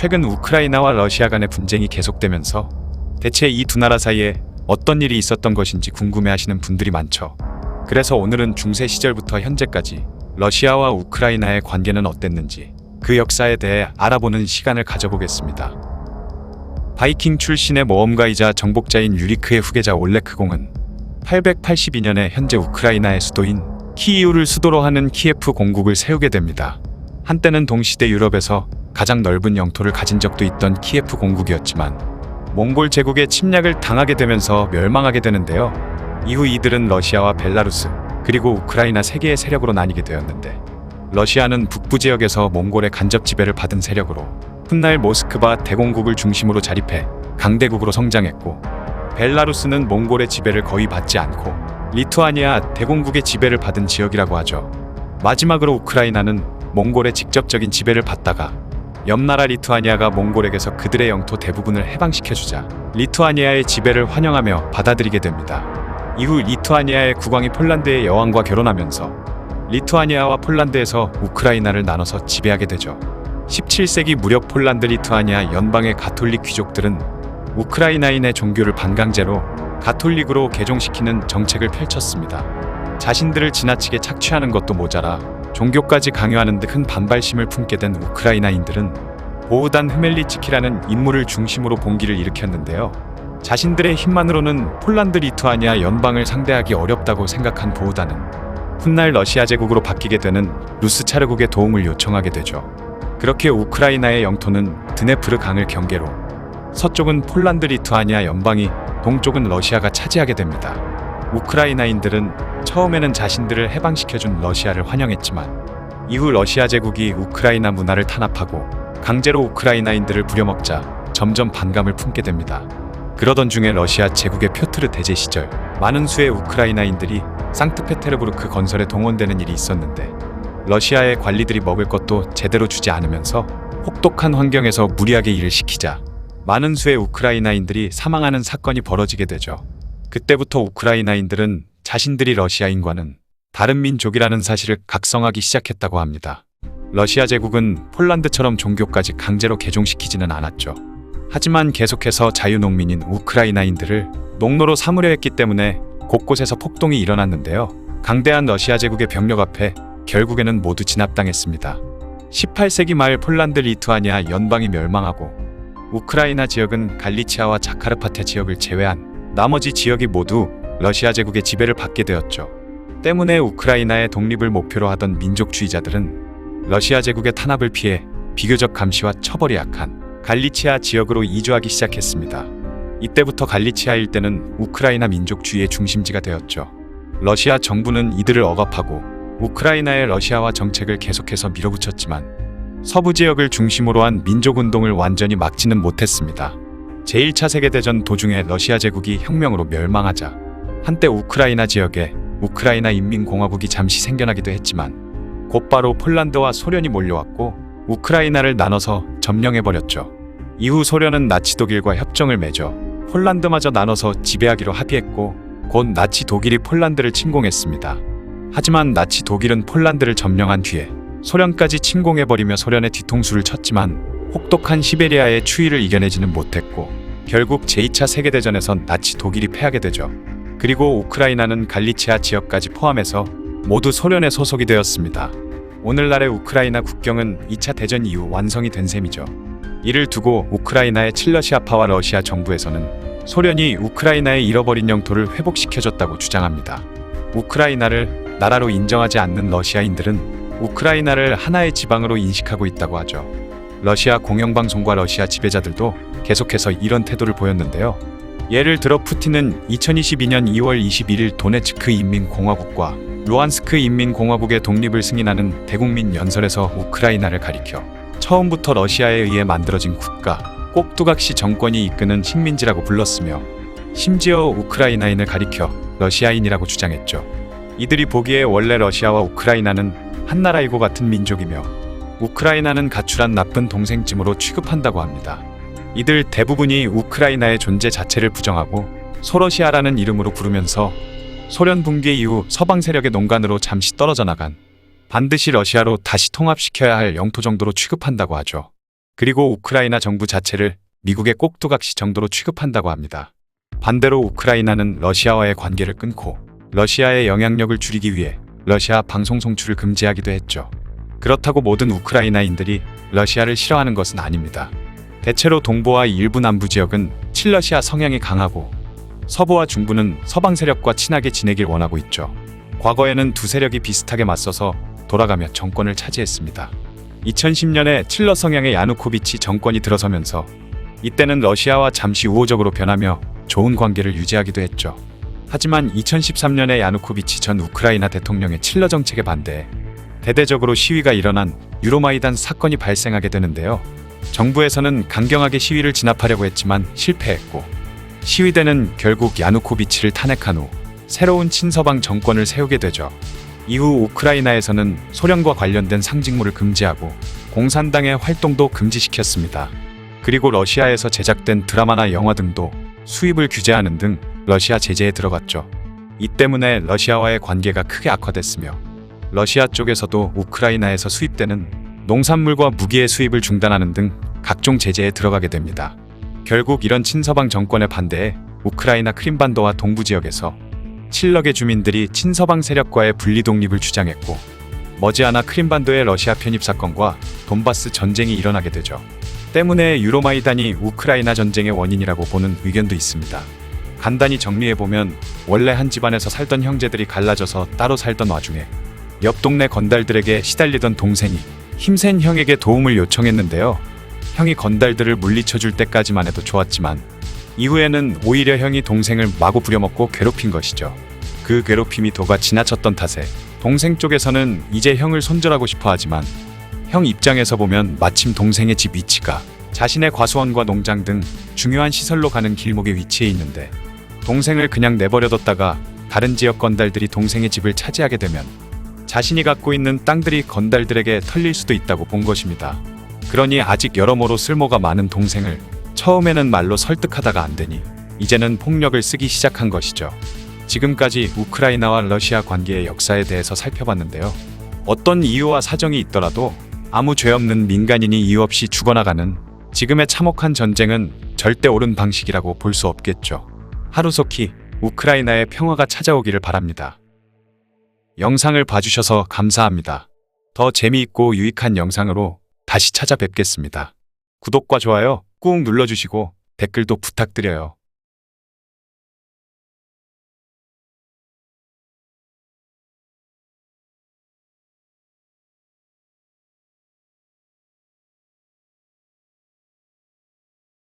최근 우크라이나와 러시아 간의 분쟁이 계속되면서 대체 이 두 나라 사이에 어떤 일이 있었던 것인지 궁금해하시는 분들이 많죠. 그래서 오늘은 중세 시절부터 현재까지 러시아와 우크라이나의 관계는 어땠는지 그 역사에 대해 알아보는 시간을 가져보겠습니다. 바이킹 출신의 모험가이자 정복자인 유리크의 후계자 올레크공은 882년에 현재 우크라이나의 수도인 키이우를 수도로 하는 키예프 공국을 세우게 됩니다. 한때는 동시대 유럽에서 가장 넓은 영토를 가진 적도 있던 키예프 공국이었지만 몽골 제국의 침략을 당하게 되면서 멸망하게 되는데요. 이후 이들은 러시아와 벨라루스 그리고 우크라이나 세 개의 세력으로 나뉘게 되었는데 러시아는 북부 지역에서 몽골의 간접 지배를 받은 세력으로 훗날 모스크바 대공국을 중심으로 자립해 강대국으로 성장했고 벨라루스는 몽골의 지배를 거의 받지 않고 리투아니아 대공국의 지배를 받은 지역이라고 하죠. 마지막으로 우크라이나는 몽골의 직접적인 지배를 받다가 옆나라 리투아니아가 몽골에게서 그들의 영토 대부분을 해방시켜주자 리투아니아의 지배를 환영하며 받아들이게 됩니다. 이후 리투아니아의 국왕이 폴란드의 여왕과 결혼하면서 리투아니아와 폴란드에서 우크라이나를 나눠서 지배하게 되죠. 17세기 무렵 폴란드 리투아니아 연방의 가톨릭 귀족들은 우크라이나인의 종교를 반강제로 가톨릭으로 개종시키는 정책을 펼쳤습니다. 자신들을 지나치게 착취하는 것도 모자라 종교까지 강요하는 듯큰 반발심을 품게 된 우크라이나인들은 보우단 흐멜리치키라는 인물을 중심으로 봉기를 일으켰는데요. 자신들의 힘만으로는 폴란드 리투아니아 연방을 상대하기 어렵다고 생각한 보우단은 훗날 러시아 제국으로 바뀌게 되는 루스 차르국의 도움을 요청하게 되죠. 그렇게 우크라이나의 영토는 드네프르 강을 경계로 서쪽은 폴란드 리투아니아 연방이 동쪽은 러시아가 차지하게 됩니다. 우크라이나인들은 처음에는 자신들을 해방시켜준 러시아를 환영했지만 이후 러시아 제국이 우크라이나 문화를 탄압하고 강제로 우크라이나인들을 부려먹자 점점 반감을 품게 됩니다. 그러던 중에 러시아 제국의 표트르 대제 시절 많은 수의 우크라이나인들이 상트페테르부르크 건설에 동원되는 일이 있었는데 러시아의 관리들이 먹을 것도 제대로 주지 않으면서 혹독한 환경에서 무리하게 일을 시키자 많은 수의 우크라이나인들이 사망하는 사건이 벌어지게 되죠. 그때부터 우크라이나인들은 자신들이 러시아인과는 다른 민족이라는 사실을 각성하기 시작했다고 합니다. 러시아 제국은 폴란드처럼 종교까지 강제로 개종시키지는 않았죠. 하지만 계속해서 자유농민인 우크라이나인들을 농노로 삼으려 했기 때문에 곳곳에서 폭동이 일어났는데요. 강대한 러시아 제국의 병력 앞에 결국에는 모두 진압당했습니다. 18세기 말 폴란드 리투아니아 연방이 멸망하고 우크라이나 지역은 갈리치아와 자카르파테 지역을 제외한 나머지 지역이 모두 러시아 제국의 지배를 받게 되었죠. 때문에 우크라이나의 독립을 목표로 하던 민족주의자들은 러시아 제국의 탄압을 피해 비교적 감시와 처벌이 약한 갈리치아 지역으로 이주하기 시작했습니다. 이때부터 갈리치아 일대는 우크라이나 민족주의의 중심지가 되었죠. 러시아 정부는 이들을 억압하고 우크라이나의 러시아화 정책을 계속해서 밀어붙였지만 서부 지역을 중심으로 한 민족운동을 완전히 막지는 못했습니다. 제1차 세계대전 도중에 러시아 제국이 혁명으로 멸망하자 한때 우크라이나 지역에 우크라이나 인민공화국이 잠시 생겨나기도 했지만 곧바로 폴란드와 소련이 몰려왔고 우크라이나를 나눠서 점령해버렸죠. 이후 소련은 나치 독일과 협정을 맺어 폴란드마저 나눠서 지배하기로 합의했고 곧 나치 독일이 폴란드를 침공했습니다. 하지만 나치 독일은 폴란드를 점령한 뒤에 소련까지 침공해버리며 소련의 뒤통수를 쳤지만 혹독한 시베리아의 추위를 이겨내지는 못했고 결국 제2차 세계대전에선 나치 독일이 패하게 되죠. 그리고 우크라이나는 갈리치아 지역까지 포함해서 모두 소련에 소속이 되었습니다. 오늘날의 우크라이나 국경은 2차 대전 이후 완성이 된 셈이죠. 이를 두고 우크라이나의 칠러시아파와 러시아 정부에서는 소련이 우크라이나의 잃어버린 영토를 회복시켜줬다고 주장합니다. 우크라이나를 나라로 인정하지 않는 러시아인들은 우크라이나를 하나의 지방으로 인식하고 있다고 하죠. 러시아 공영방송과 러시아 지배자들도 계속해서 이런 태도를 보였는데요. 예를 들어 푸틴은 2022년 2월 21일 도네츠크 인민공화국과 루안스크 인민공화국의 독립을 승인하는 대국민 연설에서 우크라이나를 가리켜 처음부터 러시아에 의해 만들어진 국가 꼭두각시 정권이 이끄는 식민지라고 불렀으며 심지어 우크라이나인을 가리켜 러시아인이라고 주장했죠. 이들이 보기에 원래 러시아와 우크라이나는 한 나라이고 같은 민족이며 우크라이나는 가출한 나쁜 동생쯤으로 취급한다고 합니다. 이들 대부분이 우크라이나의 존재 자체를 부정하고 소러시아라는 이름으로 부르면서 소련 붕괴 이후 서방 세력의 농간으로 잠시 떨어져 나간 반드시 러시아로 다시 통합시켜야 할 영토 정도로 취급한다고 하죠. 그리고 우크라이나 정부 자체를 미국의 꼭두각시 정도로 취급한다고 합니다. 반대로 우크라이나는 러시아와의 관계를 끊고 러시아의 영향력을 줄이기 위해 러시아 방송 송출을 금지하기도 했죠. 그렇다고 모든 우크라이나인들이 러시아를 싫어하는 것은 아닙니다. 대체로 동부와 일부 남부 지역은 친러시아 성향이 강하고 서부와 중부는 서방 세력과 친하게 지내길 원하고 있죠. 과거에는 두 세력이 비슷하게 맞서서 돌아가며 정권을 차지했습니다. 2010년에 칠러 성향의 야누코비치 정권이 들어서면서 이때는 러시아와 잠시 우호적으로 변하며 좋은 관계를 유지하기도 했죠. 하지만 2013년에 야누코비치 전 우크라이나 대통령의 칠러 정책에 반대해 대대적으로 시위가 일어난 유로마이단 사건이 발생하게 되는데요. 정부에서는 강경하게 시위를 진압하려고 했지만 실패했고 시위대는 결국 야누코비치를 탄핵한 후 새로운 친서방 정권을 세우게 되죠. 이후 우크라이나에서는 소련과 관련된 상징물을 금지하고 공산당의 활동도 금지시켰습니다. 그리고 러시아에서 제작된 드라마나 영화 등도 수입을 규제하는 등 러시아 제재에 들어갔죠. 이 때문에 러시아와의 관계가 크게 악화됐으며 러시아 쪽에서도 우크라이나에서 수입되는 농산물과 무기의 수입을 중단하는 등 각종 제재에 들어가게 됩니다. 결국 이런 친서방 정권에 반대해 우크라이나 크림반도와 동부 지역에서 칠럭의 주민들이 친서방 세력과의 분리 독립을 주장했고 머지않아 크림반도의 러시아 편입 사건과 돈바스 전쟁이 일어나게 되죠. 때문에 유로마이단이 우크라이나 전쟁의 원인이라고 보는 의견도 있습니다. 간단히 정리해보면 원래 한 집안에서 살던 형제들이 갈라져서 따로 살던 와중에 옆 동네 건달들에게 시달리던 동생이 힘센 형에게 도움을 요청했는데요. 형이 건달들을 물리쳐 줄 때까지만 해도 좋았지만 이후에는 오히려 형이 동생을 마구 부려먹고 괴롭힌 것이죠. 그 괴롭힘이 도가 지나쳤던 탓에 동생 쪽에서는 이제 형을 손절하고 싶어 하지만 형 입장에서 보면 마침 동생의 집 위치가 자신의 과수원과 농장 등 중요한 시설로 가는 길목에 위치해 있는데 동생을 그냥 내버려뒀다가 다른 지역 건달들이 동생의 집을 차지하게 되면 자신이 갖고 있는 땅들이 건달들에게 털릴 수도 있다고 본 것입니다. 그러니 아직 여러모로 쓸모가 많은 동생을 처음에는 말로 설득하다가 안 되니 이제는 폭력을 쓰기 시작한 것이죠. 지금까지 우크라이나와 러시아 관계의 역사에 대해서 살펴봤는데요. 어떤 이유와 사정이 있더라도 아무 죄 없는 민간인이 이유 없이 죽어나가는 지금의 참혹한 전쟁은 절대 옳은 방식이라고 볼 수 없겠죠. 하루속히 우크라이나의 평화가 찾아오기를 바랍니다. 영상을 봐주셔서 감사합니다. 더 재미있고 유익한 영상으로 다시 찾아뵙겠습니다. 구독과 좋아요 꾹 눌러주시고 댓글도 부탁드려요.